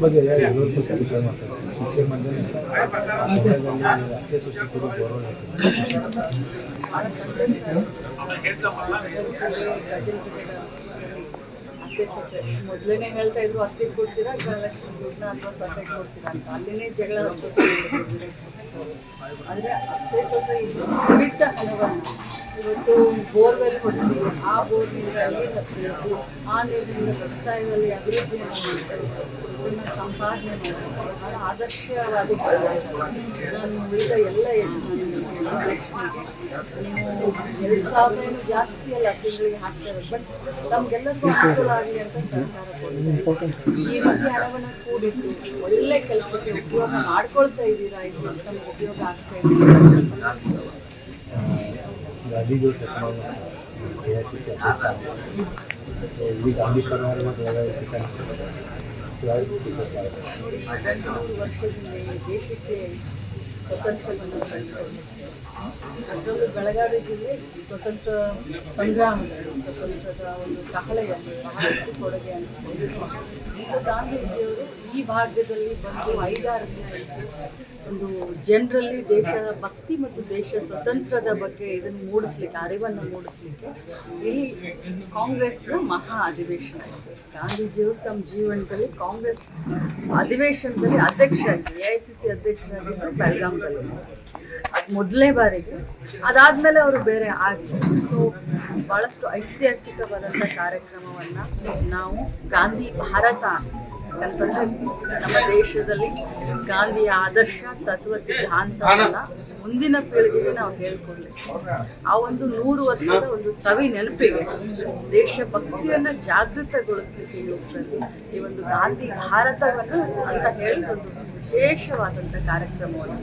ಬಗ್ಗೆ ಅತ್ತೆ ಸೊಸೆ ಮೊದಲನೇ ಹೇಳ್ತಾ ಇದ್ರು ಅತ್ತೆ ಕೊಡ್ತೀರಾ ಗೃಹಲಕ್ಷ್ಮಿ ದುಡ್ಡನ್ನ ಅಥವಾ ಸೊಸೆ ಕೊಡ್ತೀರಾ ಅಂತ ಅಲ್ಲಿನೇ ಜಗಳ ಆದರೆ ಅತ್ತೆ ಸೊಸೆ ದುಡಿತ ಹಣವನ್ನು ಇವತ್ತು ಬೋರ್ವೆಲ್ ಹೊಡಿಸಿ ಆ ಬೋರ್ನಿಂದ ನೀರು ಹತ್ತಿರಬೇಕು ಆ ನೀರಿನಿಂದ ವ್ಯವಸಾಯದಲ್ಲಿ ಅಭಿವೃದ್ಧಿಯನ್ನು ಮಾಡ್ತಾರೆ ಇದನ್ನು ಸಂಪಾದನೆ ಮಾಡಿ ಬಹಳ ಆದರ್ಶವಾದ ನಾನು ಉಳಿದ ಎಲ್ಲ ನೀವು ಎರಡು ಸಾವಿರ ಏನು ಜಾಸ್ತಿ ಅಲ್ಲ ತಿಂಗಳಿಗೆ ಹಾಕ್ತಾರೆ ಬಟ್ ನಮ್ಗೆಲ್ಲರಿಗೂ ಅನುಕೂಲ ಆಗಲಿ ಅಂತ ಸರ್ಕಾರ ಈ ರೀತಿ ಹಣವನ್ನು ಕೂಡಿಟ್ಟು ಒಳ್ಳೆ ಕೆಲಸಕ್ಕೆ ಉಪಯೋಗ ಮಾಡ್ಕೊಳ್ತಾ ಇದ್ದೀರಾ? ಇದು ನಮ್ಗೆ ಉಪಯೋಗ ಆಗ್ತಾ ಇದೆ ಗಾಂಧೀಜಿ ಶತಮಾನ ಐವತ್ತಕ್ಕೆ ಇಡೀ ಗಾಂಧಿ ಪರಿವಾರ ಮತ್ತು ನೋಡಿ ಹದಿಮೂರು ವರ್ಷದಿಂದ ಈ ದೇಶಕ್ಕೆ ಸ್ವತಂತ್ರವನ್ನು ತಂದುಕೊಂಡು ಅದರಲ್ಲೂ ಬೆಳಗಾವಿ ಜಿಲ್ಲೆ ಸ್ವತಂತ್ರ ಸಂಗ್ರಾಮದಲ್ಲಿ ಸ್ವತಂತ್ರದ ಒಂದು ಕಹಳೆಯಲ್ಲಿ ಕೊಟ್ಟಿದ್ರು. ಮತ್ತು ಗಾಂಧೀಜಿಯವರು ಈ ಭಾಗದಲ್ಲಿ ಬಂದು ಐದಾರು ದಿನ ಒಂದು ಜನರಲ್ಲಿ ದೇಶದ ಭಕ್ತಿ ಮತ್ತು ದೇಶ ಸ್ವತಂತ್ರದ ಬಗ್ಗೆ ಇದನ್ನು ಮೂಡಿಸ್ಲಿಕ್ಕೆ, ಅರಿವನ್ನು ಮೂಡಿಸ್ಲಿಕ್ಕೆ ಇಲ್ಲಿ ಕಾಂಗ್ರೆಸ್ನ ಮಹಾ ಅಧಿವೇಶನ ಗಾಂಧೀಜಿಯವರು ತಮ್ಮ ಜೀವನದಲ್ಲಿ ಕಾಂಗ್ರೆಸ್ ಅಧಿವೇಶನದಲ್ಲಿ ಅಧ್ಯಕ್ಷರಾಗಿ ಎ ಐ ಸಿ ಸಿ ಅಧ್ಯಕ್ಷರಾಗಿದ್ದು ಬೆಳಗಾಂದಲ್ಲಿ ಮೊದಲನೇ ಬಾರಿಗೆ ಅದಾದಮೇಲೆ ಅವರು ಬೇರೆ ಆಗಲಿ ಸೊ ಭಾಳಷ್ಟು ಐತಿಹಾಸಿಕವಾದಂಥ ಕಾರ್ಯಕ್ರಮವನ್ನು ನಾವು ಗಾಂಧಿ ಭಾರತ ಅಂತಂದ್ರೆ ನಮ್ಮ ದೇಶದಲ್ಲಿ ಗಾಂಧಿಯ ಆದರ್ಶ ತತ್ವ ಸಿದ್ಧಾಂತವನ್ನ ಮುಂದಿನ ಪೀಳಿಗೆಗೆ ನಾವು ಹೇಳ್ಕೊಡ್ಲಿಕ್ಕೆ ಆ ಒಂದು ನೂರು ವರ್ಷದ ಒಂದು ಸವಿ ನೆನಪಿಗೆ ದೇಶಭಕ್ತಿಯನ್ನ ಜಾಗೃತಗೊಳಿಸ್ಲಿಕ್ಕೆ ಯುವಕರಲ್ಲಿ ಈ ಒಂದು ಗಾಂಧಿ ಭಾರತವನ್ನು ಅಂತ ಹೇಳಿ ಒಂದು ವಿಶೇಷವಾದಂಥ ಕಾರ್ಯಕ್ರಮವನ್ನು